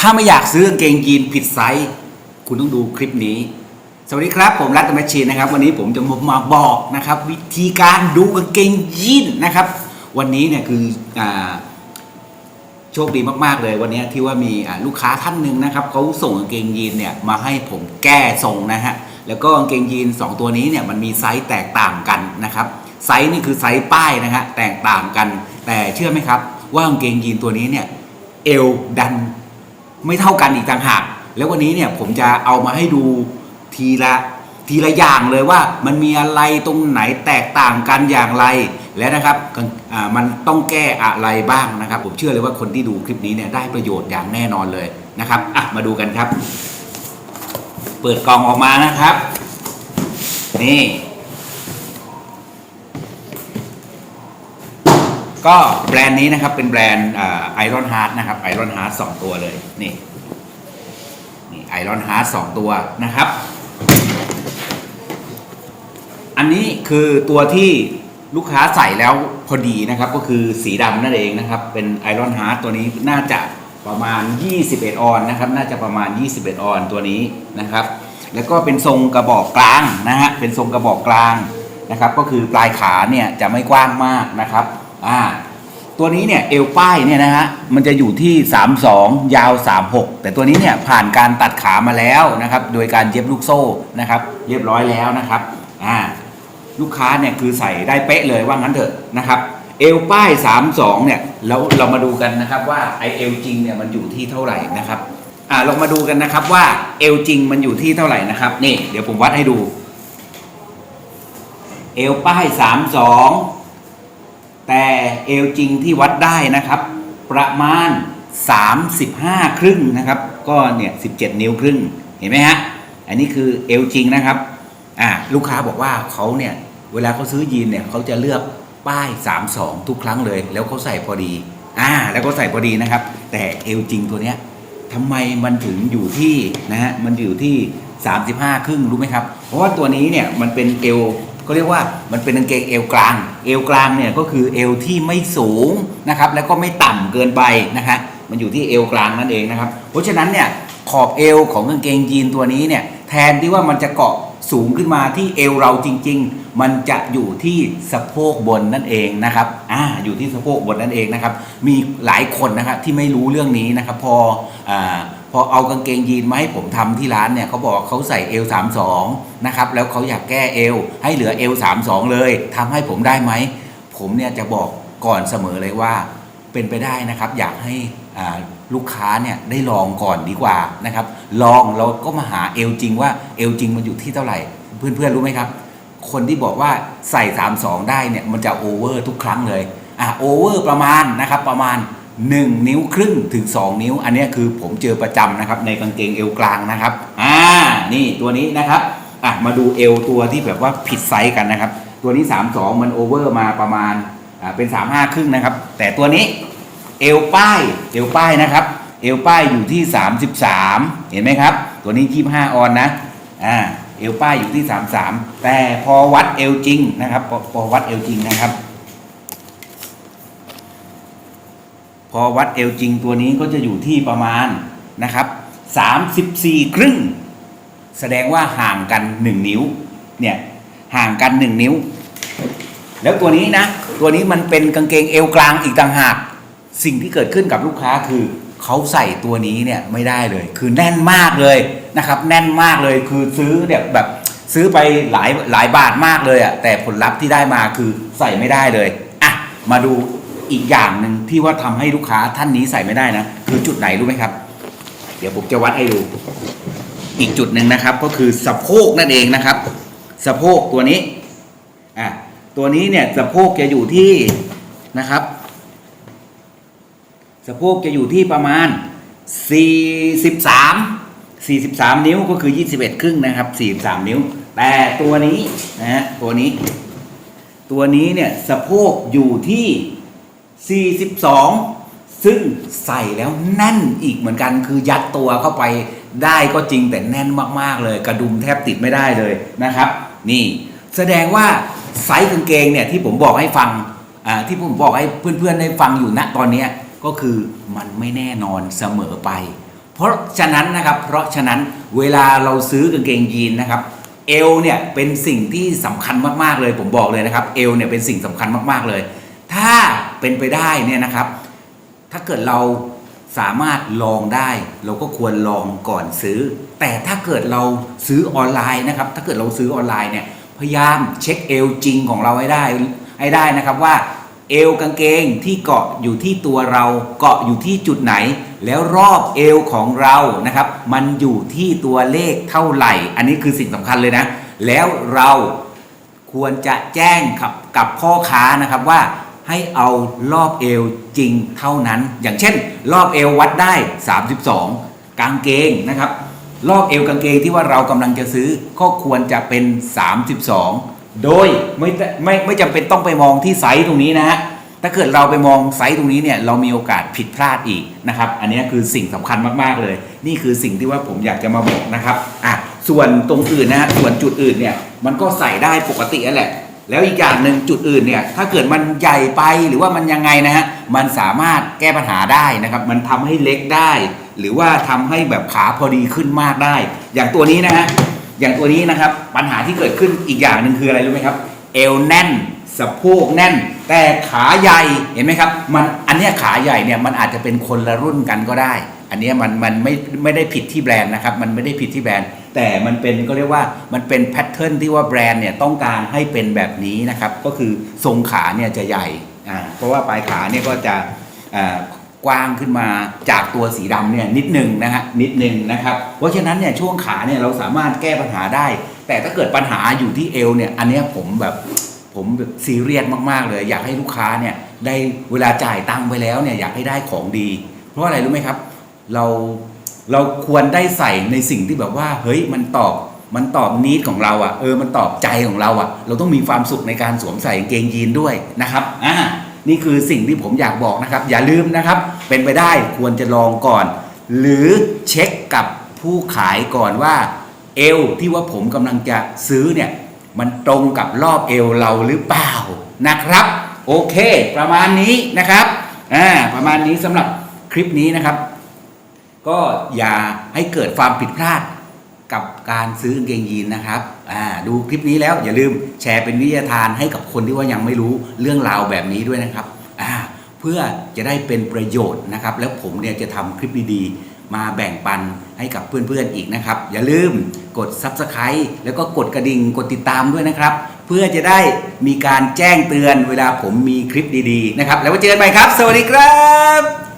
ถ้าไม่อยากซื้อกางเกงยีนผิดไซส์คุณต้องดูคลิปนี้ สวัสดีครับ ผมรัตแมชชีนนะครับ วันนี้ผมจะมาบอกนะครับ วิธีการดูกางเกงยีนนะครับ วันนี้เนี่ยคืออโชคดีมากๆเลย วันนี้ที่ว่ามีลูกค้าท่านหนึ่งนะครับเขาส่งกางเกงยีนเนี่ยมาให้ผมแก้ทรงนะฮะแล้วก็กางเกงยีนสองตัวนี้เนี่ยมันมีไซส์แตกต่างกันนะครับไซส์นี่คือไซส์ป้ายนะฮะแตกต่างกัน แต่เชื่อไหมครับ ว่ากางเกงยีนตัวนี้เนี่ยเอวดัน ไม่เท่ากันอีกต่างหาก แล้ววันนี้เนี่ยผมจะเอามาให้ดูทีละทีละอย่างเลยว่ามันมีอะไรตรงไหนแตกต่างกันอย่างไร และนะครับมันต้องแก้อะไรบ้างนะครับ ผมเชื่อเลยว่าคนที่ดูคลิปนี้เนี่ยได้ประโยชน์อย่างแน่นอนเลยนะครับอะมาดูกันครับ เปิดกล่องออกมานะครับ นี่ ก็แบรนด์นี้นะครับเป็นแบรนด์ไอรอนฮาร์ดนะครับไอรอนฮาร์ดสองตัวเลยนี่นี่ไอรอนฮาร์ดสองตัวนะครับ อันนี้คือตัวที่ลูกค้าใส่แล้วพอดีนะครับ ก็คือสีดำนั่นเองนะครับ เป็นไอรอนฮาร์ดตัวนี้น่าจะประมาณ 21 ออนนะครับ น่าจะประมาณ 21 ออนตัวนี้นะครับ แล้วก็เป็นทรงกระบอกกลางนะฮะเป็นทรงกระบอกกลางนะครับ ก็คือปลายขาเนี่ยจะไม่กว้างมากนะครับ อ่าตัวนี้เนี่ยเอวป้ายเนี่ยนะฮะมันจะอยู่ที่ 32 ยาว 36 แต่ตัวนี้เนี่ยผ่านการตัดขามาแล้วนะครับโดยการเย็บลูกโซ่นะครับเรียบร้อยแล้วนะครับอ่าลูกค้าเนี่ยคือใส่ได้เป๊ะเลยว่างั้นเถอะนะครับเอลป้าย 32 เนี่ยแล้วเรามาดูกันนะครับว่าไอเอลจริงเนี่ยมันอยู่ที่เท่าไหร่นะครับอ่าเรามาดูกันนะครับว่าเอลจริงมันอยู่ที่เท่าไหร่นะครับนี่เดี๋ยวผมวัดให้ดูเอลป้าย 32 แต่เอลจริงที่วัดได้นะครับ ประมาณ 35 ครึ่งนะครับ ก็เนี่ย17 นิ้วครึ่งเห็นไหมฮะอันนี้คือเอลจริงนะครับอ่าลูกค้าบอกว่าเขาเนี่ยเวลาเขาซื้อยีนเนี่ยเขาจะเลือกป้าย 32 ทุกครั้งเลย แล้วเขาใส่พอดีอ่าแล้วก็ใส่พอดีนะครับ แต่เอวจริงตัวเนี้ยทำไมมันถึงอยู่ที่นะฮะมันอยู่ที่ 35 ครึ่งรู้ไหมครับ เพราะว่าตัวนี้เนี่ยมันเป็นเอว ก็เรียกว่ามันเป็นกางเกงเอวกลาง เอวกลางเนี่ยก็คือเอวที่ไม่สูงนะครับแล้วก็ไม่ต่ำเกินไปนะฮะมันอยู่ที่เอวกลางนั่นเองนะครับ เพราะฉะนั้นเนี่ยขอบเอวของกางเกงยีนตัวนี้เนี่ยแทนที่ว่ามันจะเกาะสูงขึ้นมาที่เอวเราจริง ๆ มันจะอยู่ที่สะโพกบนนั่นเองนะครับ อ่า อยู่ที่สะโพกบนนั่นเองนะครับ มีหลายคนนะครับที่ไม่รู้เรื่องนี้นะครับ พออ่า พอเอากางเกงยีนมาให้ผมทำที่ร้านเนี่ยเขาบอกเขาใส่เอว32นะครับแล้วเขาอยากแก้เอวให้เหลือเอว32เลยทำให้ผมได้ไหม ผมเนี่ยจะบอกก่อนเสมอเลยว่าเป็นไปได้นะครับ อยากให้ลูกค้าเนี่ยได้ลองก่อนดีกว่านะครับ ลองเราก็มาหาเอลจริงว่าเอลจริงมันอยู่ที่เท่าไหร่ เพื่อนๆรู้ไหมครับ คนที่บอกว่าใส่ 32 ได้เนี่ยมันจะโอเวอร์ทุกครั้งเลยอะโอเวอร์ประมาณนะครับประมาณ 1 นิ้วครึ่งถึง 2 นิ้ว อันนี้คือผมเจอประจำนะครับในกางเกงเอวกลางนะครับอ่านี่ตัวนี้นะครับอะมาดูเอวตัวที่แบบว่าผิดไซส์กันนะครับ ตัวนี้ 32 มันโอเวอร์มาประมาณอ่าเป็น 35 ครึ่งนะครับ แต่ตัวนี้เอวป้ายเอวป้ายนะครับ เอวป้ายอยู่ที่ 33 เห็นไหมครับ ตัวนี้ 25 ออนนะอ่าเอวป้ายอยู่ที่ 33 แต่พอวัดเอวจริงนะครับพอพอวัดเอวจริงนะครับ พอวัดเอวจริงตัวนี้ก็จะอยู่ที่ประมาณนะครับ34 ครึ่ง แสดงว่าห่างกัน 1 นิ้วเนี่ยห่างกัน 1 นิ้ว แล้วตัวนี้นะ ตัวนี้มันเป็นกางเกงเอวกลางอีกต่างหาก สิ่งที่เกิดขึ้นกับลูกค้าคือเขาใส่ตัวนี้เนี่ยไม่ได้เลย คือแน่นมากเลยนะครับ แน่นมากเลยคือซื้อเนี่ยแบบซื้อไปหลายหลายบาทมากเลยอะ่ะแต่ผลลัพธ์ที่ได้มาคือใส่ไม่ได้เลยอะมาดู อีกอย่างหนึ่งที่ว่าทำให้ลูกค้าท่านนี้ใส่ไม่ได้นะ คือจุดไหนรู้ไหมครับ เดี๋ยวผมจะวัดให้ดู อีกจุดหนึ่งนะครับ ก็คือสะโพกนั่นเองนะครับ สะโพกตัวนี้อะตัวนี้เนี่ยสะโพกจะอยู่ที่นะครับสะโพกจะอยู่ที่ประมาณ 43 43 นิ้วก็คือ 21 ครึ่งนะครับ 43 นิ้ว แต่ตัวนี้นะฮะตัวนี้ ตัวนี้เนี่ยสะโพกอยู่ที่ 42 ซึ่งใส่แล้วแน่นอีกเหมือนกัน คือยัดตัวเข้าไปได้ก็จริงแต่แน่นมากๆเลย กระดุมแทบติดไม่ได้เลยนะครับ นี่แสดงว่าไซส์กางเกงเนี่ยที่ผมบอกให้ฟังที่ผมบอกให้เพื่อนๆได้ฟังอยู่ณตอนนี้ก็คือมันไม่แน่นอนเสมอไป เพราะฉะนั้นนะครับ เพราะฉะนั้นเวลาเราซื้อกางเกงยีนนะครับเอวเนี่ยเป็นสิ่งที่สำคัญมากๆเลย ผมบอกเลยนะครับเอวเนี่ยเป็นสิ่งสำคัญมากๆเลย เป็นไปได้เนี่ยนะครับ ถ้าเกิดเราสามารถลองได้ เราก็ควรลองก่อนซื้อ แต่ถ้าเกิดเราซื้อออนไลน์นะครับ ถ้าเกิดเราซื้อออนไลน์เนี่ยพยายามเช็คเอวจริงของเราให้ได้ให้ได้นะครับว่าเอวกางเกงที่เกาะอยู่ที่ตัวเราเกาะอยู่ที่จุดไหน แล้วรอบเอวของเรานะครับ มันอยู่ที่ตัวเลขเท่าไหร่ อันนี้คือสิ่งสำคัญเลยนะ แล้วเราควรจะแจ้งกับกับพ่อค้านะครับว่า ให้เอารอบเอวจริงเท่านั้น อย่างเช่น รอบเอววัดได้ 32 กางเกงนะครับ รอบเอวกางเกงที่ว่าเรากำลังจะซื้อก็ควรจะเป็น 32 โดยไม่ไม่ไม่จำเป็นต้องไปมองที่ไซส์ตรงนี้นะฮะถ้าเกิดเราไปมองไซส์ตรงนี้เนี่ยเรามีโอกาสผิดพลาดอีกนะครับ อันนี้คือสิ่งสำคัญมากๆเลย นี่คือสิ่งที่ว่าผมอยากจะมาบอกนะครับอะส่วนตรงอื่นนะฮะส่วนจุดอื่นเนี่ยมันก็ใส่ได้ปกติแหละ แล้วอีกอย่างหนึ่งจุดอื่นเนี่ยถ้าเกิดมันใหญ่ไปหรือว่ามันยังไงนะฮะมันสามารถแก้ปัญหาได้นะครับ มันทำให้เล็กได้ หรือว่าทำให้แบบขาพอดีขึ้นมากได้ อย่างตัวนี้นะฮะอย่างตัวนี้นะครับปัญหาที่เกิดขึ้นอีกอย่างหนึ่งคืออะไรรู้ไหมครับ เอวแน่นสะโพกแน่น แต่ขาใหญ่เห็นไหมครับ มันอันนี้ขาใหญ่เนี่ยมันอาจจะเป็นคนละรุ่นกันก็ได้ อันนี้มันมันไม่ไม่ได้ผิดที่แบรนด์นะครับ มันไม่ได้ผิดที่แบรนด์ แต่มันเป็นก็เรียกว่ามันเป็นแพทเทิร์นที่ว่าแบรนด์เนี่ยต้องการให้เป็นแบบนี้นะครับ ก็คือทรงขาเนี่ยจะใหญ่อ่าเพราะว่าปลายขาเนี่ยก็จะอ่ากว้างขึ้นมาจากตัวสีดำเนี่ยนิดหนึ่งนะฮะนิดหนึ่งนะครับ เพราะฉะนั้นเนี่ยช่วงขาเนี่ยเราสามารถแก้ปัญหาได้ แต่ถ้าเกิดปัญหาอยู่ที่เอวเนี่ยอันนี้ผมแบบผมแบบซีเรียสมากๆ เลย อยากให้ลูกค้าเนี่ยได้เวลาจ่ายตังค์ไปแล้วเนี่ยอยากให้ได้ของดี เพราะอะไรรู้ไหมครับ เราเราควรได้ใส่ในสิ่งที่แบบว่า เฮ้ยมันตอบมันตอบนิดของเราอะ่ะเออมันตอบใจของเราอะ่ะ เราต้องมีความสุขในการสวมใส่กางเกงยีนด้วยนะครับอ่านี่คือสิ่งที่ผมอยากบอกนะครับ อย่าลืมนะครับ เป็นไปได้ควรจะลองก่อน หรือเช็คกับผู้ขายก่อนว่า เอวที่ว่าผมกำลังจะซื้อเนี่ยมันตรงกับรอบเอวเราหรือเปล่านะครับ โอเค ประมาณนี้นะครับอ่าประมาณนี้สำหรับคลิปนี้นะครับ ก็อย่าให้เกิดความผิดพลาดกับการซื้อกางเกงยีนนะครับอ่าดูคลิปนี้แล้วอย่าลืมแชร์เป็นวิทยาทานให้กับคนที่ว่ายังไม่รู้เรื่องราวแบบนี้ด้วยนะครับอ่าเพื่อจะได้เป็นประโยชน์นะครับ แล้วผมเนี่ยจะทำคลิปดีๆ มาแบ่งปันให้กับเพื่อนๆอีกนะครับ อย่าลืมกด Subscribe แล้วก็กดกระดิ่งกดติดตามด้วยนะครับ เพื่อจะได้มีการแจ้งเตือนเวลาผมมีคลิปดีๆนะครับ แล้วไว้เจอกันใหม่ครับ สวัสดีครับ